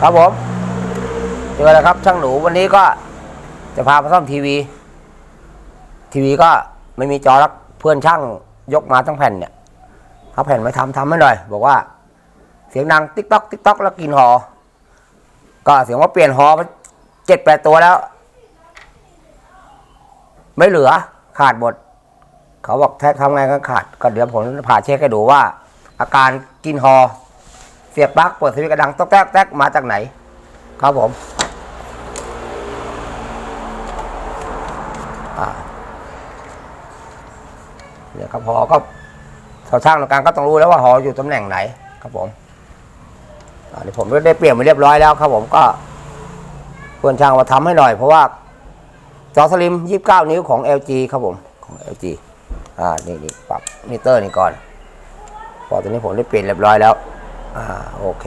ครับผมเจอแล้วครับช่างหนูวันนี้ก็จะพามาซ่อมทีวี ทีวีก็ไม่มีจอแล้วเพื่อนช่างยกมาทั้งแผ่นเนี่ยเอาแผ่นมาทำทำให้หน่อย บอกว่า เสียงดังติ๊กต๊อกติ๊กต๊อกแล้วกินหอ ก็เสียงว่าเปลี่ยนหอไปเจ็ดแปดตัวแล้ว ไม่เหลือขาดหมดเขาบอกแท้ทำไงก็ขาด ก็เดี๋ยวผมผ่าเช็คให้ดูว่า อาการกินหอ เสียบปลั๊กเปิดสวิตช์กระดังต๊อกแต๊กแต๊กมาจากไหน ครับผมเนี่ยครับหอก็ชาวช่างตรงกลางก็ต้องรู้แล้วว่าหออยู่ตำแหน่งไหน ครับผมอันนี้ผมได้เปลี่ยนมาเรียบร้อยแล้วครับผมก็เพื่อนช่างมาทำให้หน่อย เพราะว่าจอสลิม 29 นิ้วของ LG ครับผมของ LG อ่านี่นี่ปรับมิเตอร์นี่ก่อนพอตอนนี้ผมได้เปลี่ยนเรียบร้อยแล้ว อ่าโอเค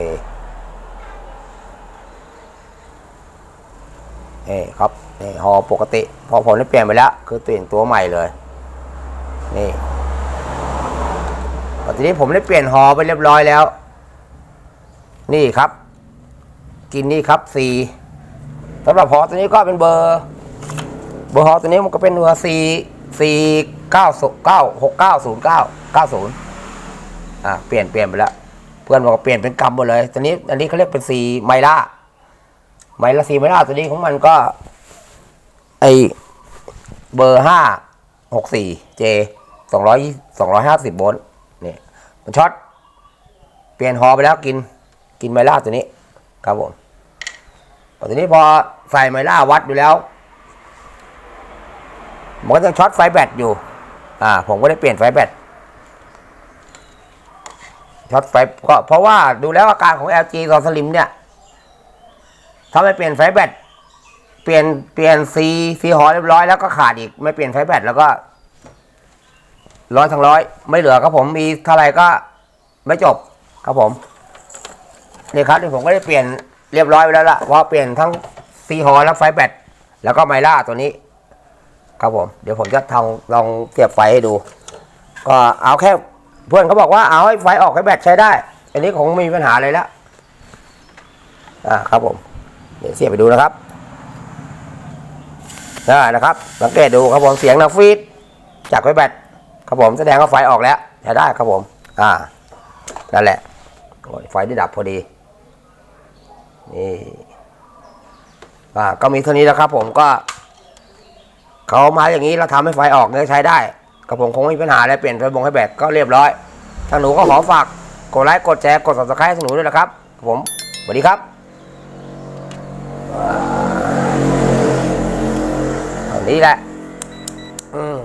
นี่ครับนี่หอปกติพอผมได้เปลี่ยนไปแล้ว คือเปลี่ยนตัวใหม่เลย นี่พอทีนี้ผมได้เปลี่ยนหอไปเรียบร้อยแล้ว นี่ครับ กินนี่ครับสี่สำหรับหอตัวนี้ก็เป็นเบอร์ เบอร์หอตัวนี้มันก็เป็นเบอร์สี่สี่เก้าเก้าหกเก้าศูนย์เก้าเก้าศูนย์อ่าเปลี่ยนเปลี่ยนไปแล้ว พื่อนบอกว่าเปลี่ยนเป็นกำหมดเลยตัวนี้ อันนี้เขาเรียกเป็นสีไมล่าไมล่าสีไมล่าตัวนี้ของมันก็ ไอเบอร์ห้าหกสี่เจสองร้อยสองร้อยห้าสิบโวลต์เนี่ยมันช็อตเปลี่ยนหอไปแล้วกินกินไมล่าตัวนี้ ครับผมพอตัวนี้พอใส่ไมล่าวัดดูแล้วมันก็ยังช็อตไฟแบตอยู่ อ่า ผมก็ได้เปลี่ยนไฟแบต ช็อตไฟก็เพราะว่าดูแล้วอาการของ LG ตอนสลิมเนี่ยถ้าไม่เปลี่ยนไฟแบตเปลี่ยนเปลี่ยนซีซีหอเรียบร้อยแล้วก็ขาดอีก ไม่เปลี่ยนไฟแบตแล้วก็ร้อยทั้งร้อยไม่เหลือครับผมมีเท่าไรก็ไม่จบครับผมนี่ครับที่ผมก็ได้เปลี่ยนเรียบร้อยไปแล้วล่ะว่าเปลี่ยนทั้งซีหอและไฟแบตแล้วก็ไมล่าตัวนี้ ครับผม เดี๋ยวผมจะทองลองเสียบไฟให้ดู ก็เอาแค่ เพื่อนเขาบอกว่าเอาให้ไฟออกให้แบตใช้ได้ อันนี้คงไม่มีปัญหาเลยแล้วอ่าครับผมเดี๋ยวเสียบไปดูนะครับได้นะครับ สังเกตดูครับผมเสียงนะฟีดจากไฟแบตครับผมแสดงว่าไฟออกแล้วใช้ได้ครับผม อ่านั่นแหละไฟได้ดับพอดี นี่อ่าก็มีเท่านี้แล้วครับผมก็เขามาอย่างนี้เราทำให้ไฟออกเนี่ยใช้ได้ กับผมคงไม่มีปัญหาอะไรเปลี่ยนไฟบงให้แบตก็เรียบร้อย ทางหนูก็ขอฝากกดไลค์กดแชร์กด subscribe ทางหนูด้วยนะครับ ผมสวัสดีครับอันนี้แหละ อืม